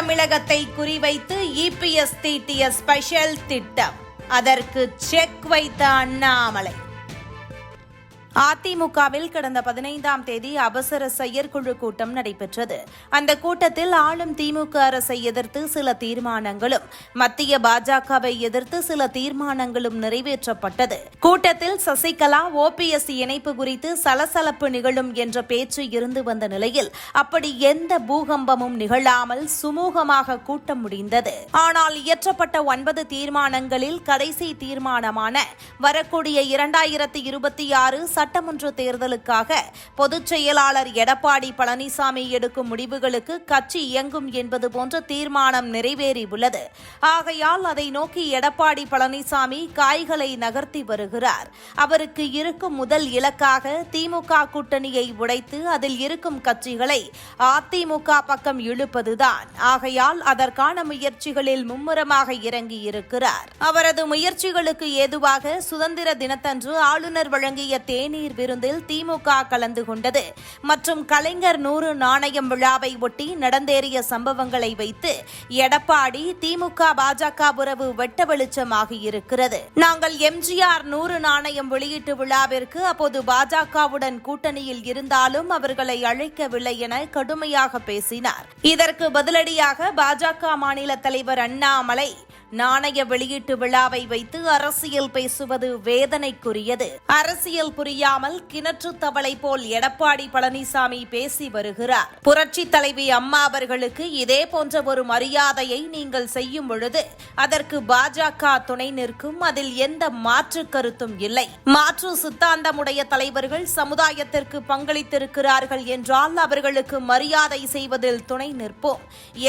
தமிழகத்தை குறிவைத்து EPS தீட்டிய special திட்டம். அதற்கு செக் வைத்த அண்ணாமலை. அதிமுகவில் கடந்த பதினைந்தாம் தேதி அவசர செயற்குழு கூட்டம் நடைபெற்றது. அந்த கூட்டத்தில் ஆளும் திமுக அரசை எதிர்த்து சில தீர்மானங்களும் மத்திய பாஜகவை எதிர்த்து சில தீர்மானங்களும் நிறைவேற்றப்பட்டது. கூட்டத்தில் சசிகலா ஓபிஎஸ் இணைப்பு குறித்து சலசலப்பு நிகழும் என்ற பேச்சு இருந்து வந்த நிலையில் அப்படி எந்த பூகம்பமும் நிகழாமல் சுமூகமாக கூட்டம் முடிந்தது. ஆனால் இயற்றப்பட்ட ஒன்பது தீர்மானங்களில் கடைசி தீர்மானமான வரக்கூடிய இரண்டாயிரத்தி இருபத்தி ஆறு சட்டமன்ற தேர்தலுக்காக பொதுச் செயலாளர் எடப்பாடி பழனிசாமி எடுக்கும் முடிவுகளுக்கு கட்சி இயங்கும் என்பது போன்ற தீர்மானம் நிறைவேறியுள்ளது. ஆகையால் அதை நோக்கி எடப்பாடி பழனிசாமி காய்களை நகர்த்தி வருகிறார். அவருக்கு இருக்கும் முதல் இலக்காக திமுக கூட்டணியை உடைத்து அதில் இருக்கும் கட்சிகளை அதிமுக பக்கம் இழுப்பதுதான். ஆகையால் அதற்கான முயற்சிகளில் மும்முரமாக இறங்கி இருக்கிறார் அவரது முயற்சிகளுக்கு ஏதுவாக சுதந்திர தினத்தன்று ஆளுநர் வழங்கிய தேநீர் விருந்தில் திமுக கலந்து கொண்டது. மற்றும் கலைஞர் நூறு நாணயம் விழாவை ஒட்டி நடந்தேறிய சம்பவங்களை வைத்து எடப்பாடி திமுக பாஜக உறவு வெட்ட வெளிச்சமாக இருக்கிறது. நாங்கள் எம்ஜிஆர் நூறு நாணயம் வெளியீட்டு விழாவிற்கு அப்போது பாஜகவுடன் கூட்டணியில் இருந்தாலும் அவர்களை அழைக்கவில்லை என கடுமையாக பேசினார். இதற்கு பதிலடியாக பாஜக மாநில தலைவர் அண்ணாமலை நாணய வெளியீட்டு விழாவை வைத்து அரசியல் பேசுவது வேதனைக்குரியது. அரசியல் புரியாமல் கிணற்று தவளை போல் எடப்பாடி பழனிசாமி பேசி வருகிறார். புரட்சி தலைவி அம்மா அவர்களுக்கு இதே போன்ற ஒரு மரியாதையை நீங்கள் செய்யும் பொழுது அதற்கு பாஜக துணை நிற்கும். அதில் எந்த மாற்று கருத்தும் இல்லை. மாற்று சித்தாந்தமுடைய தலைவர்கள் சமுதாயத்திற்கு பங்களித்திருக்கிறார்கள் என்றால் அவர்களுக்கு மரியாதை செய்வதில் துணை நிற்போம்.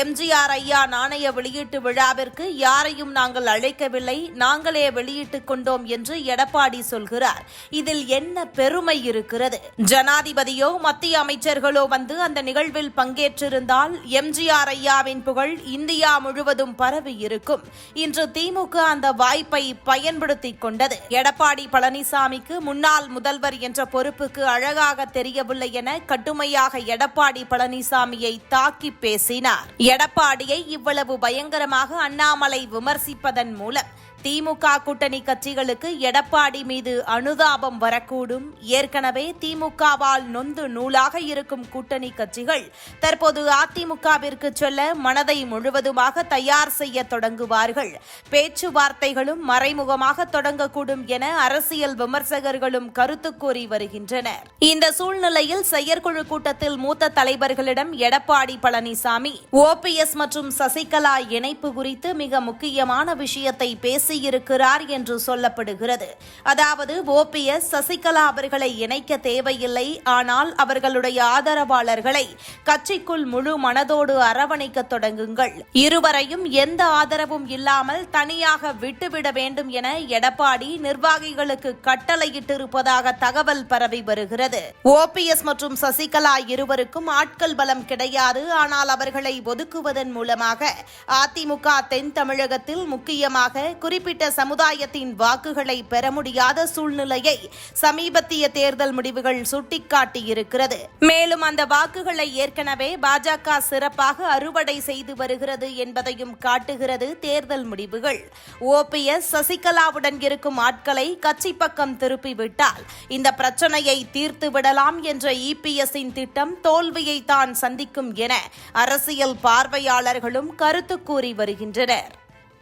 எம்ஜிஆர் ஐயா நாணய வெளியீட்டு விழாவிற்கு யாரை யாரையும் நாங்கள் அழைக்கவில்லை. நாங்களே வெளியிட்டுக் கொண்டோம் என்று எடப்பாடி சொல்கிறார். இதில் என்ன பெருமை இருக்கிறது? ஜனாதிபதியோ மத்திய அமைச்சர்களோ வந்து அந்த நிகழ்வில் பங்கேற்றிருந்தால் எம்ஜிஆர் ஐயாவின் புகழ் இந்தியா முழுவதும் பரவி இருக்கும். இன்று திமுக அந்த வாய்ப்பை பயன்படுத்திக் கொண்டது. எடப்பாடி பழனிசாமிக்கு முன்னாள் முதல்வர் என்ற பொறுப்புக்கு அழகாக தெரியவில்லை என கடுமையாக எடப்பாடி பழனிசாமியை தாக்கி பேசினார். எடப்பாடியை இவ்வளவு பயங்கரமாக அண்ணாமலை விமர்சிப்பதன் மூலம் திமுக கூட்டணி கட்சிகளுக்கு எடப்பாடி மீது அனுதாபம் வரக்கூடும். ஏற்கனவே திமுகவால் நொந்து நூலாக இருக்கும் கூட்டணி கட்சிகள் தற்போது அதிமுகவிற்கு செல்ல மனதை முழுவதுமாக தயார் செய்ய தொடங்குவார்கள். பேச்சுவார்த்தைகளும் மறைமுகமாக தொடங்கக்கூடும் என அரசியல் விமர்சகர்களும் கருத்து கூறி வருகின்றனர். இந்த சூழ்நிலையில் செயற்குழு கூட்டத்தில் மூத்த தலைவர்களிடம் எடப்பாடி பழனிசாமி ஓபிஎஸ் மற்றும் சசிகலா இணைப்பு குறித்து மிக முக்கிய முக்கியமான விஷயத்தை பேசியிருக்கிறார் என்று சொல்லப்படுகிறது. அதாவது ஓபிஎஸ் சசிகலா அவர்களை இணைக்க தேவையில்லை. ஆனால் அவர்களுடைய ஆதரவாளர்களை கட்சிக்குள் முழு மனதோடு அரவணைக்க தொடங்குங்கள். இருவரையும் எந்த ஆதரவும் இல்லாமல் தனியாக விட்டுவிட வேண்டும் என எடப்பாடி நிர்வாகிகளுக்கு கட்டளையிட்டிருப்பதாக தகவல் பரவி வருகிறது. ஓபிஎஸ் மற்றும் சசிகலா இருவருக்கும் ஆட்கள் பலம் கிடையாது. ஆனால் அவர்களை ஒதுக்குவதன் மூலமாக அதிமுக தென் தமிழகத்தில் முக்கியமாக குறிப்பிட்ட சமுதாயத்தின் வாக்குகளை பெற முடியாத சூழ்நிலையை சமீபத்திய தேர்தல் முடிவுகள் சுட்டிக்காட்டியிருக்கிறது. மேலும் அந்த வாக்குகளை ஏற்கனவே பாஜக சிறப்பாக அறுவடை செய்து வருகிறது என்பதையும் காட்டுகிறது தேர்தல் முடிவுகள். ஓபிஎஸ் சசிகலாவுடன் இருக்கும் ஆட்களை கட்சி பக்கம் திருப்பிவிட்டால் இந்த பிரச்சனையை தீர்த்து விடலாம் என்ற இபிஎஸ்ஸின் திட்டம் தோல்வியை தான் சந்திக்கும் என அரசியல் பார்வையாளர்களும் கருத்து கூறி வருகின்றனர்.